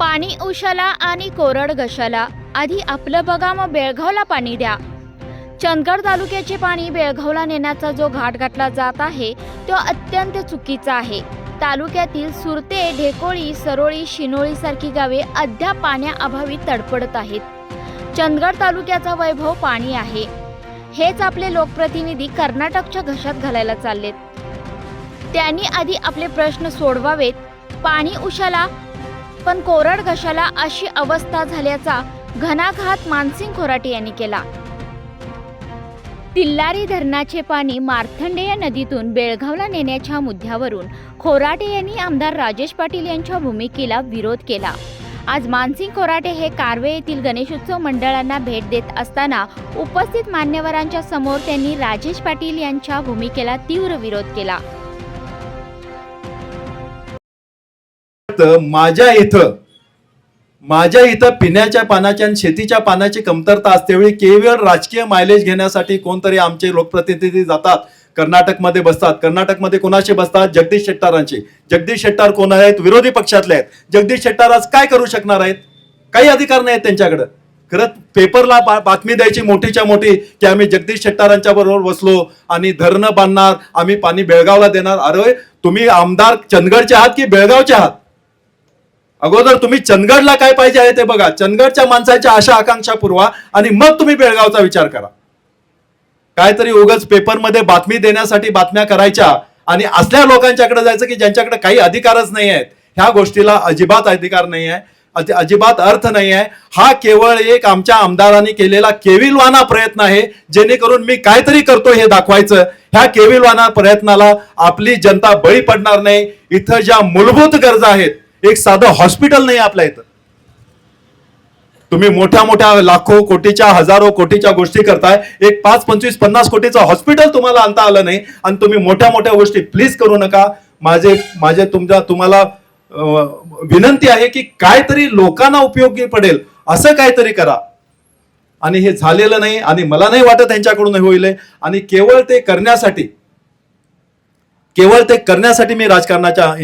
पाणी उशाला आणि कोरड घशाला. आधी आपलं बघा मग बेळगावला पाणी द्या. चंदगड तालुक्याचे पाणी बेळगावला नेण्याचा जो घाट घातला जात आहे तो अत्यंत चुकीचा आहे. तालुक्यातील सुरते ढेकोळी सरोळी शिनोळी सारखी गावे अद्याप पाण्याअभावी तडफडत आहेत. चंदगड तालुक्याचा वैभव पाणी आहे. हेच आपले लोकप्रतिनिधी कर्नाटकच्या घशात घालायला चाललेत. त्यांनी आधी आपले प्रश्न सोडवावेत. पाणी उशाला पण कोरड घशाला अशी अवस्था झाल्याचा घणाघात मानसिंग खोराटे यांनी केला. तिल्लारी धरणाचे पाणी मार्थंडेय नदीतून बेळगावला नेण्याच्या मुद्द्यावरून खोराटे यांनी आमदार राजेश पाटील यांच्या भूमिकेला विरोध केला. आज मानसिंग खोराटे हे कारवे येथील गणेशोत्सव मंडळांना भेट देत असताना उपस्थित मान्यवरांच्या समोर त्यांनी राजेश पाटील यांच्या भूमिकेला तीव्र विरोध केला. तर माझ्या इथं माझ्या इथं पिण्याच्या पाण्याच्या आणि शेतीच्या पाण्याची कमतरता असते वेळी केवळ राजकीय मायलेज घेण्यासाठी कोणतरी आमचे लोकप्रतिनिधी जातात कर्नाटकमध्ये बसतात. कर्नाटकमध्ये कोणाशी बसतात? जगदीश शेट्टारांचे जगदीश शेट्टार कोण आहेत? विरोधी पक्षातले आहेत. जगदीश शेट्टार आज काय करू शकणार आहेत? काही अधिकार नाही आहेत त्यांच्याकडं. खरं पेपरला बातमी द्यायची मोठीच्या मोठी की आम्ही जगदीश शेट्टारांच्या बरोबर बसलो आणि धरणं बांधणार आम्ही पाणी बेळगावला देणार. अरे तुम्ही आमदार चंदगडचे आहात की बेळगावचे आहात? अगोदर तुम्ही चंदगडला काय पाहिजे आहे ते बघा. चंदगडच्या माणसाच्या आशा आकांक्षा पुरवा आणि मग तुम्ही बेळगावचा विचार करा. काहीतरी उगाच पेपरमध्ये बातमी देण्यासाठी बातम्या करायच्या आणि असल्या लोकांच्याकडे जायचं की ज्यांच्याकडे काही अधिकारच नाही आहेत. ह्या गोष्टीला अजिबात अधिकार नाही आहे. अजिबात अर्थ नाही आहे. हा केवळ एक आमच्या आमदारांनी केलेला केविलवाना प्रयत्न आहे जेणेकरून मी काहीतरी करतो हे दाखवायचं. ह्या केविलवाना प्रयत्नाला आपली जनता बळी पडणार नाही. इथं ज्या मूलभूत गरजा आहेत एक साधं हॉस्पिटल नाही आपल्या इथं. तुम्ही मोठ्या मोठ्या लाखो कोटीच्या हजारो कोटीच्या गोष्टी करताय. एक पाच पंचवीस पन्नास कोटीचं हॉस्पिटल तुम्हाला आणता आलं नाही. आणि तुम्ही मोठ्या मोठ्या गोष्टी प्लीज करू नका. माझे माझे तुमच्या तुम्हाला विनंती आहे की काहीतरी लोकांना उपयोगी पडेल. असं काहीतरी करा. आणि हे झालेलं नाही आणि मला नाही वाटत त्यांच्याकडून हे होईल. आणि केवळ ते करण्यासाठी केवळ ते करण्यासाठी मी राजकारणाच्या